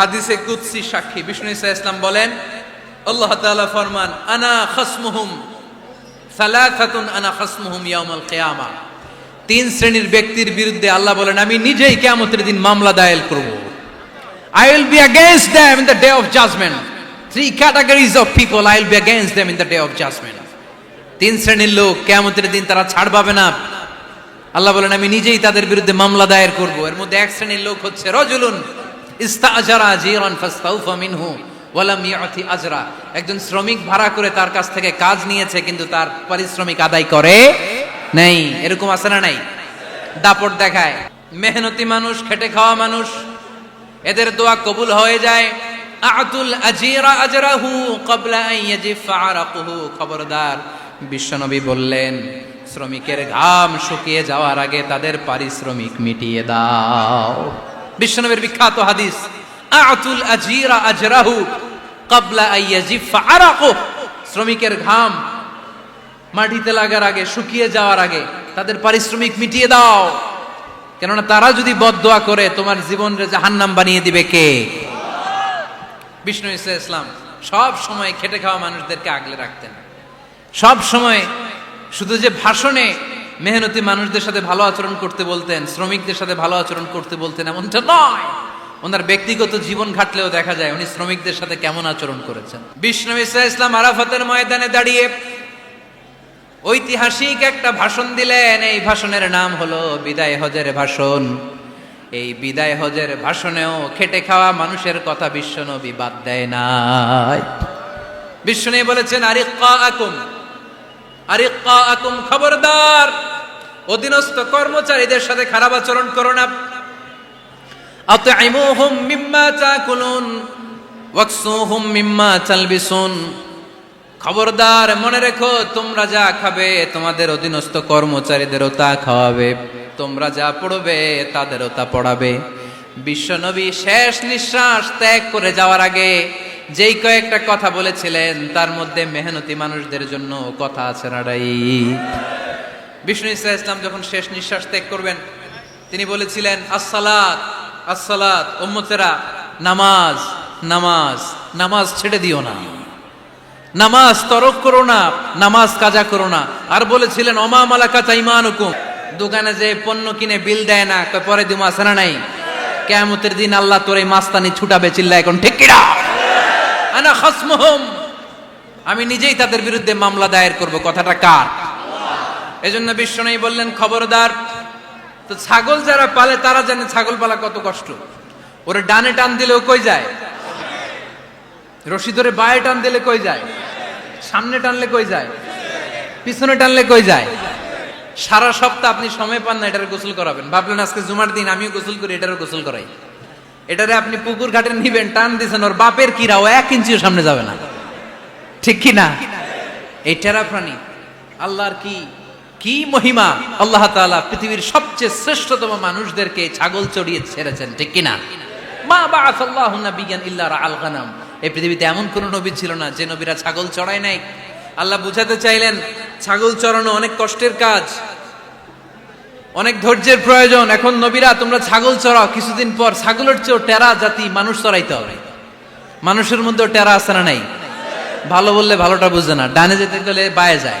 হাদিসে কুৎসি সাক্ষী। বিষ্ণু ইসা ইসলাম বলেন, আল্লাহ তাআলা ফরমান, আনা খাসমুহুম সালাসাতুন, আনা খাসমুহুম ইয়াউমাল কিয়ামা। তিন শ্রেণির ব্যক্তির বিরুদ্ধে আল্লাহ বলেন, আমি নিজেই কিয়ামতের দিন মামলা দায়ের করব। I will be against them in the day of judgment. Three categories of people I will be against them in the day of judgment. তিন শ্রেণির লোক কেয়ামতের দিন তারা ছাড় পাবে না। আল্লাহ বলেন, আমি নিজেই তাদের বিরুদ্ধে মামলা দায়ের করব। এর মধ্যে এক শ্রেণির লোক হচ্ছে রজুলুন। একজন শ্রমিক ভাড়া করে তার কাছ থেকে কাজ নিয়েছে, কিন্তু তার পারিশ্রমিক আদায় করে নেই। এরকম আছে না নাই? দাপট দেখায়। মেহনতি মানুষ, খেটে খাওয়া মানুষ, এদের দোয়া কবুল হয়ে যায়। খবরদার বিশ্বনবী বললেন, শ্রমিকের ঘাম শুকিয়ে যাওয়ার আগে তাদের পারিশ্রমিক মিটিয়ে দাও। বিশ্বনবীর বিখ্যাত হাদিস, আতুল আজিরা আজরাহু ক্বাবলা আন ইয়াজিফা আরাকুহু শ্রমিকের ঘাম মাটিতে লাগার আগে, শুকিয়ে যাওয়ার আগে তাদের পারিশ্রমিক মিটিয়ে দাও। কেননা তারা যদি বদদোয়া করে, তোমার জীবনরে জাহান্নাম বানিয়ে দিবে কে? বিষ্ণু ইসা ইসলাম সব সময় খেটে খাওয়া মানুষদেরকে আগলে রাখতেন। সব সময় শুধু যে ভাষণে মেহনতি মানুষদের সাথে ভালো আচরণ করতে বলতেন, শ্রমিকদের সাথে ভালো আচরণ করতে বলতেন, এমনটা নয়। ওনার ব্যক্তিগত জীবন ঘাটলেও দেখা যায় উনি শ্রমিকদের সাথে কেমন আচরণ করেছেন। বিষ্ণু ইসা ইসলাম আরাফাতের ময়দানে দাঁড়িয়ে ঐতিহাসিক একটা ভাষণ দিলেন, এই ভাষণের নাম হলো বিদায় হজের ভাষণ। এই বিদায় হজের ভাষণেও খেটে খাওয়া মানুষের কথা বিশ্বনবী বাদ দেয় নাই। বিশ্বনবী বলেছেন আরিক্কা আকুম আরিক্কা আকুম খবরদার। অধীনস্থ কর্মচারীদের সাথে খারাপ আচরণ করো না। আতইমুহুম মিম্মা তাকুলুন, ওয়াকসুহুম মিম্মা তালবিসুন। খবরদার মনে রেখো, তোমরা যা খাবে তোমাদের অধীনস্থ কর্মচারীদেরও তা খাওয়াবে। তোমরা যা পড়বে তাদেরও তা পড়াবে। বিশ্বনবী শেষ নিঃশ্বাস ত্যাগ করে যাওয়ার আগে যেই কয়েকটা কথা বলেছিলেন, তার মধ্যে মেহনতি মানুষদের জন্য কথা আছে নাড়াই বিষ্ণু ইসা ইসলাম যখন শেষ নিঃশ্বাস ত্যাগ করবেন, তিনি বলেছিলেন, আসসালাত আসসালাত, উম্মতেরা, নামাজ নামাজ নামাজ ছেড়ে দিও না। নামাজ তরক করো না, নামাজ কাজা করো না। আর বলেছিলেন অমা মালাকা চাইমান হুকুম দোকানে যে পণ্য কিনে বিল দেয় না পরে দিমা সানা নাই। কেমতের দিন আল্লাহ তোর এই মাস্তানি ছুটাবে চিল্লা এখন, ঠিক কিনা আনা খাসমুহুম। আমি নিজেই তাদের বিরুদ্ধে মামলা দায়ের করব, কথাটা কার? এজন্য বিশ্বনবী বললেন, খবরদার, তো ছাগল যারা পালে তারা জানে ছাগল পালা কত কষ্ট। ওরে ডানে টান দিলেও কই যায়? রশি ধরে বায়ে টান দিলে কই যায়? সামনে টানলে কই যায়? পিছনে টানলে কই যায়? সারা সপ্তাহ আপনি সময় পান না এটার গোসল করাবেন। ভাবলেন আজকে জুমার দিন, আমিও গোসল করি, এটারও গোসল করাই। এটারে আপনি পুকুর ঘাটে নিবেন, টান দিছেন, ওর বাপের কিরা ও এক ইঞ্চিও সামনে যাবে না। ঠিক কি না? এই টেরা প্রাণী, আল্লাহর কি কি মহিমা? আল্লাহ তাআলা পৃথিবীর সবচেয়ে শ্রেষ্ঠতম মানুষদেরকে ছাগল চড়িয়ে ছেড়েছেন, ঠিক কি না মা বাআসাল্লাহু নাবিয়ান ইল্লা রাআল গানাম। এই পৃথিবীতে এমন কোন নবী ছিল না যে নবীরা ছাগল চড়ায় নাই। আল্লাহ বুঝাতে চাইলেন, ছাগল চড়ানো অনেক কষ্টের কাজ, অনেক ধৈর্যের প্রয়োজন। এখন নবীরা, তোমরা ছাগল চড়াও, কিছুদিন পর ছাগলের চেয়েও টেরা জাতি মানুষ চড়াইতে হবে। মানুষের মধ্যেও টেরা আছে না নাই? ভালো বললে ভালোটা বুঝে না, ডানে যেতে গেলে বায়ে যায়।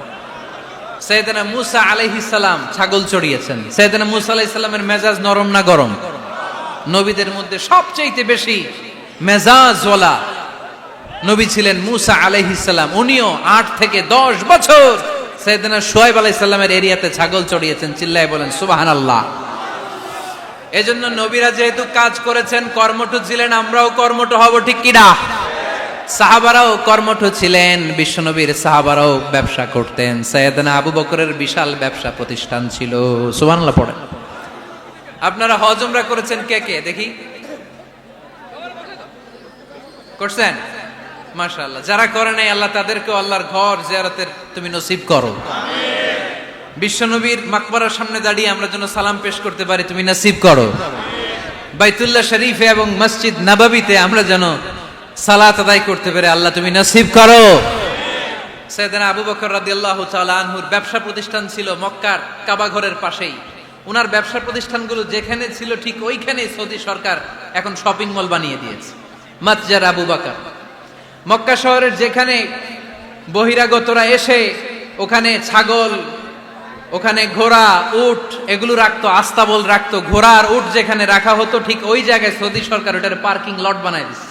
সৈয়দনা মুসা আলাইহিস সালাম ছাগল চড়িয়েছেন। সৈয়দনা মুসা আলাইহিস সালামের মেজাজ নরম না গরম? নবীদের মধ্যে সবচেয়ে বেশি মেজাজওয়ালা নবী ছিলেন মুসা আলাইহিস সালাম। উনিও আট থেকে দশ বছর সৈয়দনা সোয়েব আলাইহিস সালামের এরিয়াতে ছাগল চড়িয়েছেন। চিল্লায় বলেন, সুবহানাল্লাহ। এজন্য নবীরা যেহেতু কাজ করেছেন কর্মঠ ছিলেন, আমরাও কর্মঠ হব, ঠিক কিনা? সাহাবারাও কর্মঠ ছিলেন বিশ্বনবীর সাহাবারাও ব্যবসা করতেন। সৈয়দনা আবু বকরের বিশাল ব্যবসা প্রতিষ্ঠান ছিল। সুবহানাল্লাহ পড়েন। আপনারা হজমরা করেছেন কে কে? দেখি। করছেন? মাশাআল্লাহ। যারা করে নাই আল্লাহ তাদেরকে আল্লাহর ঘর জিয়ারতের তুমি নসিব করো। বিশ্বনবীর মাকবরার সামনে দাঁড়িয়ে আমরা যেন সালাম পেশ করতে পারি তুমি নসিব করো। বাইতুল্লাহ শরীফে এবং মসজিদ নাবাবিতে আমরা যেন সালাত আদায় করতে পারি আল্লাহ তুমি নসিব করো। সৈয়দনা আবু বকর রাদিয়াল্লাহু তাআলা আনহুর ব্যবসা প্রতিষ্ঠান ছিল মক্কার কাবা ঘরের পাশেই। উনার ব্যবসা প্রতিষ্ঠানগুলো যেখানে ছিল ঠিক ওইখানে সৌদি সরকার এখন শপিং মল বানিয়ে দিয়েছে, মাতজার আবু বকর। মক্কা শহরের যেখানে বহিরাগতরা এসে ওখানে ছাগল, ওখানে ঘোড়া, উট, এগুলো রাখতো, আস্তাবল রাখতো, ঘোড়া আর উট যেখানে রাখা হতো ঠিক ওই জায়গায় সৌদি সরকার ওটার পার্কিং লট বানায় দিচ্ছে।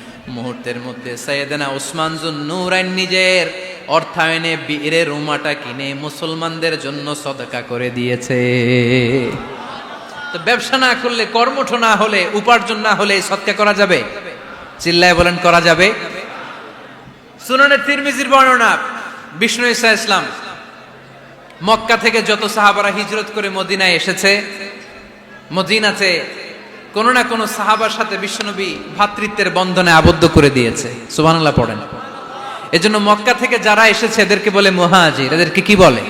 মুহূর্তের মধ্যে সৈয়দনা উসমান জুন্নুরাইন নিজের অর্থায়নে বীরে রুমাটা কিনে মুসলমানদের জন্য সদকা করে দিয়েছে। তো ব্যবসা না করলে, কর্মঠ না হলে, উপার্জন না হলে সৎকা করা যাবে? চিল্লায় বলেন, করা যাবে। সুনানে তিরমিজির বর্ণনা, বিষ্ণু ইসা ইসলাম, মক্কা থেকে যত সাহাবারা হিজরত করে মদিনায় এসেছে, মদিনাতে কোন না কোনো সাহাবার সাথে বিশ্বনবী ভ্রাতৃত্বের বন্ধনে আবদ্ধ করে দিয়েছে। সুবহানাল্লাহ পড়েন। এজন্য মক্কা থেকে যারা এসেছে, এদেরকে বলে মুহাজির। এদেরকে কি বলে?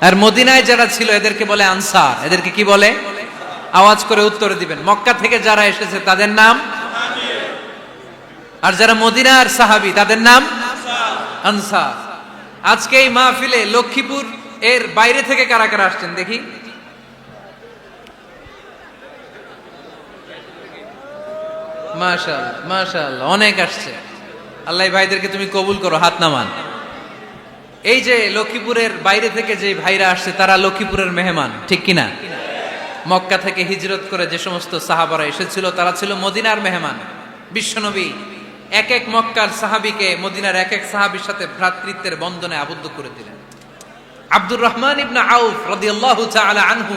আর মদিনায় যারা ছিল, এদেরকে বলে আনসার। এদেরকে কি বলে? আওয়াজ করে উত্তর দিবেন। মক্কা থেকে যারা এসেছে, তাদের নাম? আর যারা মদিনার সাহাবি, তাদের নাম? আনসার। আজকে এই মাহফিলে লক্ষ্মীপুর এর বাইরে থেকে কারা কারা আসছেন দেখি? মাশাল মাশাল অনেক আসছে। আল্লাহ ভাইদেরকে তুমি কবুল করো, হাত নামান। এই যে লক্ষ্মীপুরের বাইরে থেকে যে ভাইরা আসছে, তারা লক্ষ্মীপুরের মেহমান, ঠিক কিনা? মক্কা থেকে হিজরত করে যে সমস্ত সাহাবারা এসেছিল, তারা ছিল মদিনার মেহমান, বিশ্বনবী। এক এক মক্কার সাহাবিকে মদিনার এক এক সাহাবির সাথে ভ্রাতৃত্বের বন্ধনে আবদ্ধ করে দিলেন। আব্দুর রহমান ইবনা আউফ রাদিয়াল্লাহু তাআলা আনহু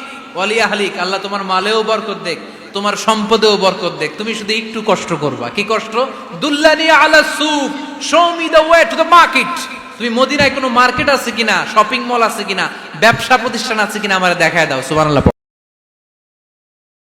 আহলিক আল্লাহ তোমার মালেও বরকত দেখ, তোমার সম্পদেও বরকত দেখ। তুমি শুধু একটু কষ্ট করবা। কি কষ্ট? দুল্লানি আলা সুক show me the way to the market তুমি মদিনায় কোনো মার্কেট আছে কিনা? শপিং মল আছে কিনা? ব্যবসা প্রতিষ্ঠান আছে কিনা আমার দেখায় দাও। সুবহানাল্লাহ